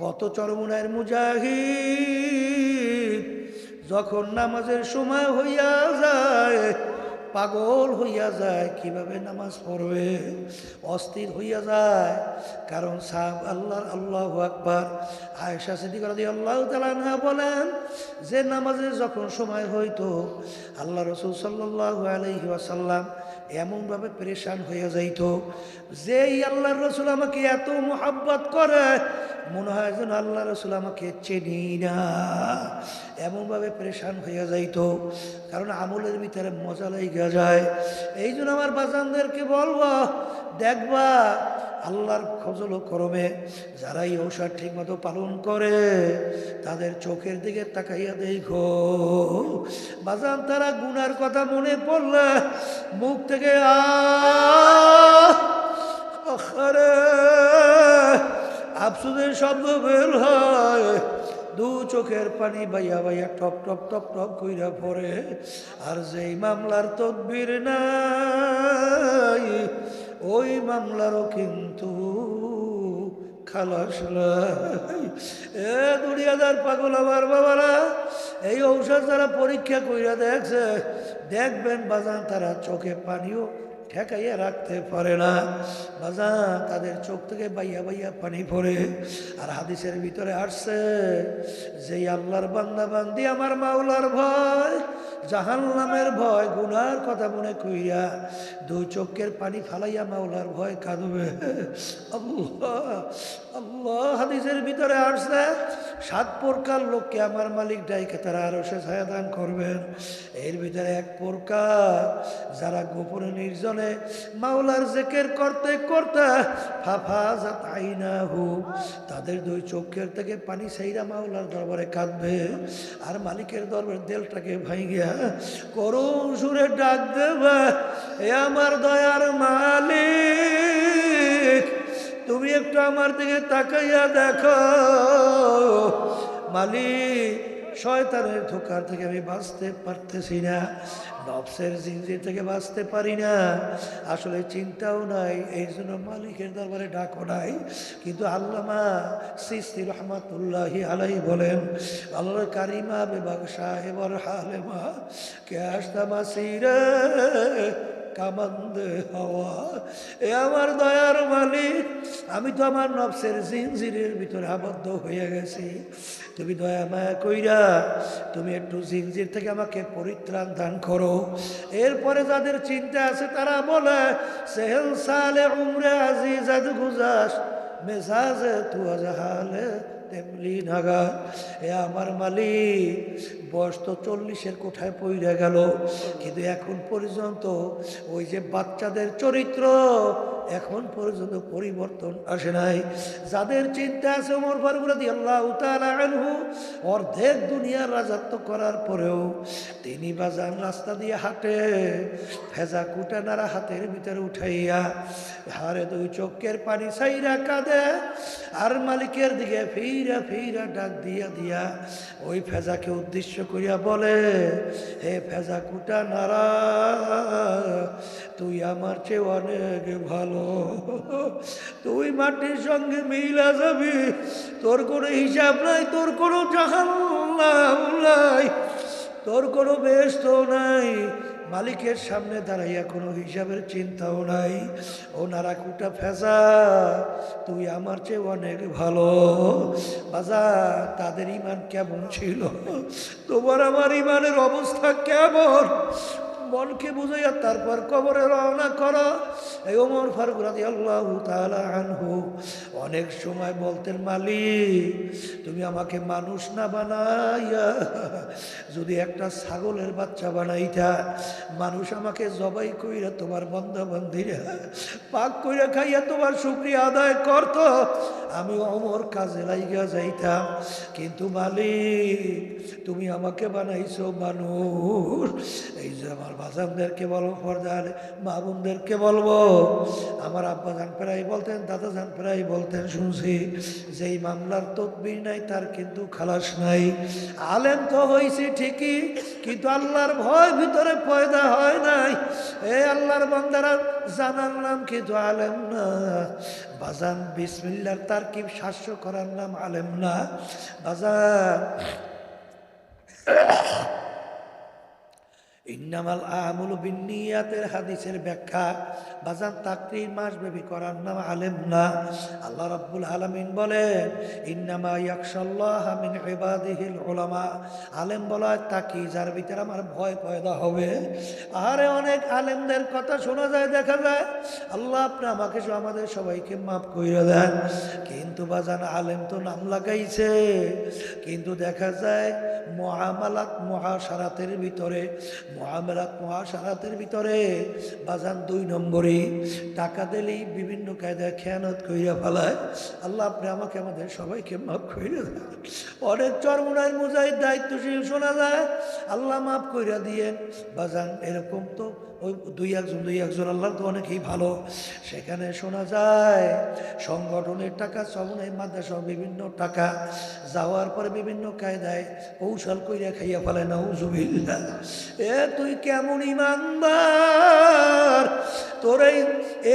কত চরমুনার মুজাহিদ, যখন নামাজের সময় হইয়া যায়, পাগল হইয়া যায়, কীভাবে নামাজ পড়বে? অস্থির হইয়া যায়, কারণ সাহ আল্লাহর আল্লাহ আকবার। আয়েশা সিদ্দিক রাদি আল্লাহ তালানহা বলেন, যে নামাজের যখন সময় হইতো, আল্লাহ রসুল সাল্লাহ আলহি ওয়াসাল্লাম এমনভাবে পরেশান হয়ে যাইত যে এই আল্লাহর রসুল আমাকে এত মোহাব্বত করে, মনে হয় যেন আল্লাহ রসুল আমাকে চেনি না। এমনভাবে পরেশান হয়ে যাইত, কারণ আমলের ভিতরে মজা লেগে যায়। এই জন্য আমার বাজানদেরকে বলব, দেখবা আল্লাহর ফজল ও করমে যারা এই ঔষধ ঠিক মতো পালন করে, তাদের চোখের দিকে তাকাইয়া দেখো। বাজান, তারা গুনার কথা মনে পড়লে মুখ থেকে আরে আফসুদের শব্দ বের হয়। দু চোখের পানি বাইয়া বাইয়া টপ টপ টপ টপ কইরা পড়ে। আর যেই মামলার তদবির নাই ওই মামলারও কিন্তু খালাস এ দুনিয়াদার পাগল আমার বাবারা, এই ঔষধ যারা পরীক্ষা কইরা দেখছে, দেখবেন বাজান তারা চোখে পানিও ঠেকাইয়া রাখতে পারে না। বাজা তাদের চোখ থেকে বাইয়া বাইয়া পানি পড়ে আর হাদিসের ভিতরে আসছে যে আল্লাহর বান্দা বান্দি আমার মাওলার ভয় জাহান নামের ভয়, গুনার কথা মনে কইরা দুই চোখের পানি ফালাইয়া মাওলার ভয় কাঁদবে। আল্লাহ আল্লাহ, হাদিসের ভিতরে আসছে সাত প্রকার লোককে আমার মালিক ডাইকে তারা আরও সে ছায়াদান করবেন। এর ভিতরে এক প্রকার, যারা গোপনে নির্জনে মাওলার জেকের করতে করতে ফাফা তাই না হু তাদের দুই চোখের থেকে পানি সেইরা মাওলার দরবারে কাঁদবে। আর মালিকের দরবারে দেলটাকে ভাইগিয়া করুণ সুরে ডাক দেবে, এ আমার দয়ার মালিক। তুমি একটু আমার দিকে তাকাইয়া দেখো। মালিক শয়তানের ধোকার থেকে আমি বাঁচতে পারতেছি না। নবসের জিঞ্জির থেকে বাঁচতে পারি না। আসলে চিন্তাও নাই এই জন্য মালিকের দরবারে ডাকো নাই। কিন্তু আল্লামা সিস্তি রহমাতুল্লাহি আলাই বলেন আল্লাহ কারিমা বেবাগ সাহেবর হালেমা, কে আসতা মাসিরে কামান্দে হাওয়া। এ আমার দয়ার মালিক। আমি তো আমার নবসের জিনজিরের ভিতরে আবদ্ধ হয়ে গেছি। তুমি দয়া মায়া কইরা তুমি একটু জিনজির থেকে আমাকে পরিত্রাণ দান করো। এরপরে যাদের চিন্তা আছে তারা বলে, সেহেল সালে উমরে আজিজাদ গুজাস মেজাজে তু আজহালে তেমলি নাগা এ আমার মালিক, বয়স তো চল্লিশের কোঠায় পইরা গেল। কিন্তু এখন পর্যন্ত ওই যে বাচ্চাদের চরিত্র এখন পর্যন্ত পরিবর্তন আসে নাই। যাদের চিন্তা আছে ওমর ফারুক আল্লাহ আনহু, অর্ধেক দুনিয়ার রাজত্ব করার পরেও তিনি বাজান রাস্তা দিয়ে হাঁটে ফেজা কুটা নাড়া হাতের ভিতরে উঠাইয়া হারে দুই চোখের পানি সাইরা কাঁদে, আর মালিকের দিকে ফিরা ফিরা ডাক দিয়া দিয়া ওই ফেজাকে উদ্দেশ্য করিয়া বলে, হে ফেজা কুটা নারা, তুই আমার চেয়ে অনেক ভালো। তুই মাটির সঙ্গে মিলা যাবি, তোর কোনো হিসাব নাই, তোর কোনো জাহান নাই, তোর কোনো ব্যস্ত নাই মালিকের সামনে দাঁড়াইয়া কোনো হিসাবের চিন্তাও নাই। ও নারাকুটা ফেজা তুই আমার চেয়ে অনেক ভালো। বাজা, তাদের ইমান কেমন ছিল? তোমার আমার ইমানের অবস্থা কেমন? মনকে বুঝাইয়া তারপর কবরে রওনা করো। এই ওমর ফারুক রাজি আল্লাহ আনহু অনেক সময় বলতেন, মালিক, তুমি আমাকে মানুষ না বানাইয়া যদি একটা ছাগলের বাচ্চা বানাইতা, মানুষ আমাকে জবাই কইরা তোমার বন্ধুবান্ধীরা পাক কইরা খাইয়া তোমার শুক্রিয়া আদায় করত। আমি অমর কাজে লাইগা যাইতাম, কিন্তু মালিক, তুমি আমাকে বানাইছো মানুষ। এই যে আমার বাজানদেরকে বলব পর্দার মা বোনদেরকে বলব। আমার আব্বা জান প্রায় বলতেন, দাদা জান প্রায় বলতেন, শুনছি, যেই মামলার তদবির নাই, তার কিন্তু খালাস নাই। আলেম তো হয়েছে ঠিকই, কিন্তু আল্লাহর ভয় ভিতরে পয়দা হয় নাই। এ আল্লাহর বান্দারা, জানার নাম কিন্তু আলেম না। বাজান, বিসমিল্লার তার কি শাস্য করার নাম আলেম না। বাজান ইন্নামাল আমুল বিনিয়াতের হাদিসের ব্যাখ্যা, বাজান মাস ব্যাপী করার নাম আলেম না। আল্লাহ রাব্বুল আলামিন বলেন, ইন্নামা ইয়াকশাল্লাহ মিন ইবাদিহিল উলামা। আলেম বলা তাকি যার ভিতরে আমার ভয় পয়দা হবে। আরে অনেক আলেমদের কথা শোনা যায়, দেখা যায়। আল্লাহ আপনি আমাকে আমাদের সবাইকে মাফ করে দেন। কিন্তু বাজান আলেম তো নাম লাগাইছে। কিন্তু দেখা যায় মহামালাত মহাসারাতের ভিতরে, মহামেলাত মহাসারাতের ভিতরে, বাজান দুই নম্বরে, টাকা দিলেই বিভিন্ন কায়দায় খেয়ানত কইরা ফেলায়। আল্লাহ আপনি আমাকে, আমাদের সবাইকে মাফ করে দেন। অনেক চরমুনায় মুজাহিদ দায়িত্বশীল শোনা যায়, আল্লাহ মাফ কইরা দিয়ে বাজান এরকম তো ওই দুই একজন দুই একজন আল্লাহ তো অনেকেই ভালো। সেখানে শোনা যায়, সংগঠনের টাকা সবনের মাদ্রাসা বিভিন্ন টাকা যাওয়ার পরে বিভিন্ন কায়দায় কৌশল কইরা খাইয়া ফেলে না হুজুবিল্লা এ তুই কেমন ইমানদার? তোর এই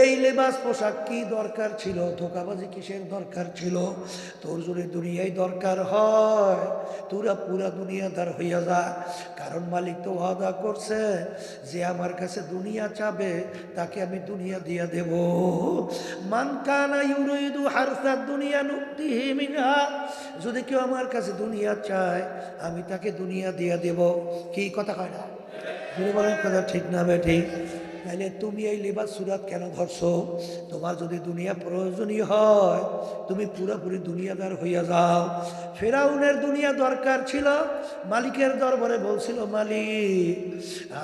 এই লেবাস পোশাক কি দরকার ছিল? ধোকাবাজি কিসের দরকার ছিল? তোর যদি দুনিয়ায় দরকার হয়, তোরা পুরা দুনিয়াদার হইয়া যা। কারণ মালিক তো ওয়াদা করছে যে, আমার কাছে দুনিয়া চাবে, তাকে আমি দুনিয়া দিয়া দেব। মানকানা ইউরুইদু ইউরিদু দুনিয়া নুক্তি হিমিনা যদি কেউ আমার কাছে দুনিয়া চায়, আমি তাকে দুনিয়া দিয়া দেব। কি কথা কয় না? বলেন, কথা ঠিক না বে ঠিক তাহলে তুমি এই লেবাস সুরাত কেন ধরছো তোমার যদি দুনিয়া প্রয়োজনীয় হয়, তুমি পুরোপুরি দুনিয়াদার হইয়া যাও। ফেরাউনের দুনিয়া দরকার ছিল, মালিকের দরবারে বলছিল, মালিক,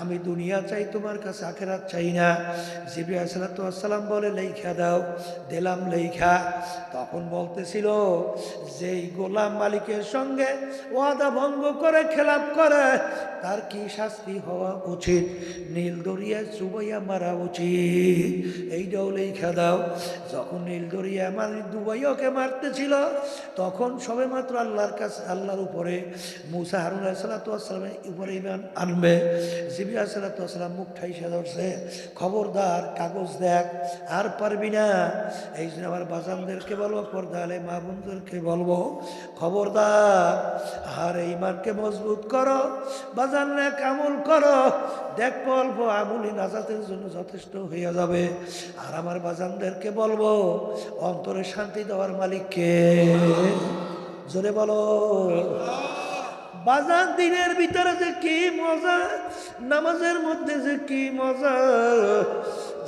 আমি দুনিয়া চাই, তোমার কাছে আখেরাত চাই না। জিবি আসসালাম বলে লেখা দাও। দিলাম লেখা তখন বলতেছিল যেই গোলাম মালিকের সঙ্গে ওয়াদা ভঙ্গ করে খেলাপ করে, তার কি শাস্তি হওয়া উচিত? নীল দরিয়ায় চুবাইয়া মারা উচিত। এইটাও লেখা দাও। যখন নীল দরিয়া আমার দুবাইয়াকে মারতেছিল, তখন সবে মাত্র আল্লাহর কাছে, আল্লাহর উপরে মুসা হারুন সালাতামের উপরে ইমান আনবে। জিবি সালাতাম মুখ ঠাইসে ধরছে। খবরদার, কাগজ দেখ, আর পারবি না। এই জন্য আমার বাজানদেরকে বলব পর্দা আলে মা বোনদেরকে বলব, খবরদার, আর ইমানকে মজবুত করো। বাজান না কামল করো। দেখ অল্প আমুলি নাজাতের জন্য যথেষ্ট হইয়া যাবে। আর আমার বাজানদেরকে বলব, অন্তরে শান্তি দেওয়ার মালিককে। জোরে বলো। বাজার দিনের ভিতরে যে কি মজা, নামাজের মধ্যে যে কি মজা,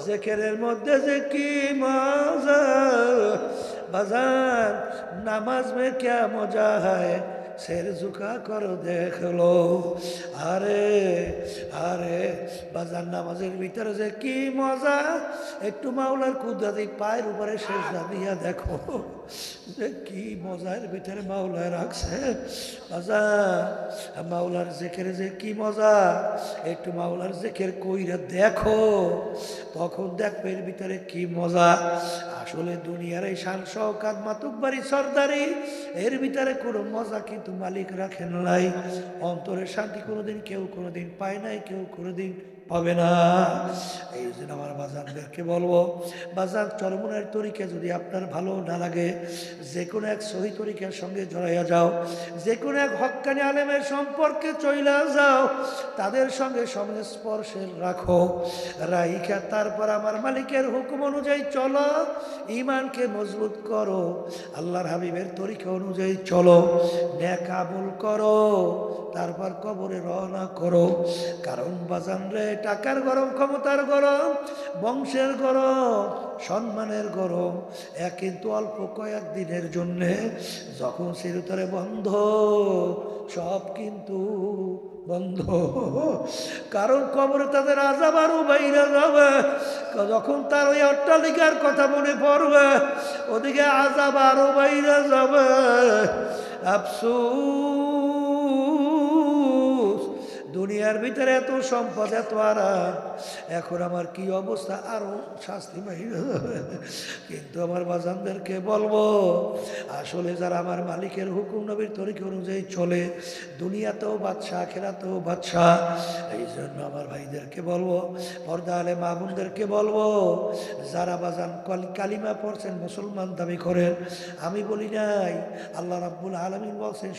জেকেরের মধ্যে যে কি মজা। বাজার নামাজ মে ক্যা মজা হয়? সের ঝুঁকা করো দেখল। আরে আরে, বাজার নামাজের ভিতরে যে কি মজা। একটু মাওলার কুদাদি পায়ের উপরে শেষ দিয়া দেখো। যে কি মজার ভিতরে মাওলায় রাখছে। বাজার মাওলার জেকের যে কি মজা। একটু মাওলার জেখের কইরা দেখো। তখন দেখবে এর ভিতরে কি মজা। আসলে দুনিয়ার এই শান শওকাত মাতুকবাড়ি সর্দারি, এর ভিতরে কোনো মজা কিন্তু মালিক রাখেন নাই। অন্তরের শান্তি কোনোদিন, কেউ কোনোদিন পায় নাই, কেউ কোনোদিন পাবে না। এই জন্য আমার বাজারদেরকে বলব, বাজার চরমনের তরিকা যদি আপনার ভালো না লাগে, যে কোনো এক সহি তরিকার সঙ্গে জড়াইয়া যাও, যে কোনো এক হক্কানি আলেমের সম্পর্কে চইলা যাও, তাদের সঙ্গে সংস্পর্শে রাখো, রাইখা তারপর আমার মালিকের হুকুম অনুযায়ী চলো ইমানকে মজবুত করো, আল্লাহর হাবিবের তরিকা অনুযায়ী চলো ন্যাক আমল করো, তারপর কবরে রওনা করো। কারণ বাজান রে টাকার গরম, ক্ষমতার গরম, বংশের গরম, সম্মানের গরম। এক কিন্তু অল্প কয়েক দিনের জন্যে যখন চিরতরে বন্ধ, সব কিন্তু বন্ধ। কারণ কবরে তাদের আজাব আরও বাইরে যাবে। যখন তার ওই অট্টালিকার কথা মনে পড়বে, ওদিকে আজাব আরও বাইরে যাবে। আফসুস। দুনিয়ার ভিতরে এত সম্পদ, এত আরাম এখন আমার কি অবস্থা আরও শাস্তি হবে। কিন্তু আমার বাজানদেরকে বলব, আসলে যারা আমার মালিকের হুকুম নবীর তরিকা অনুযায়ী চলে, দুনিয়াতেও বাদশাহ আখেরাতেও বাদশাহ এই জন্য আমার ভাইদেরকে বলব, পর্দা আলে মামুনদেরকে বলব, যারা বাজান কাল- কালিমা পড়ছেন, মুসলমান দাবি করেন, আমি বলি নাই, আল্লাহ রাব্বুল আলমিন বলছেন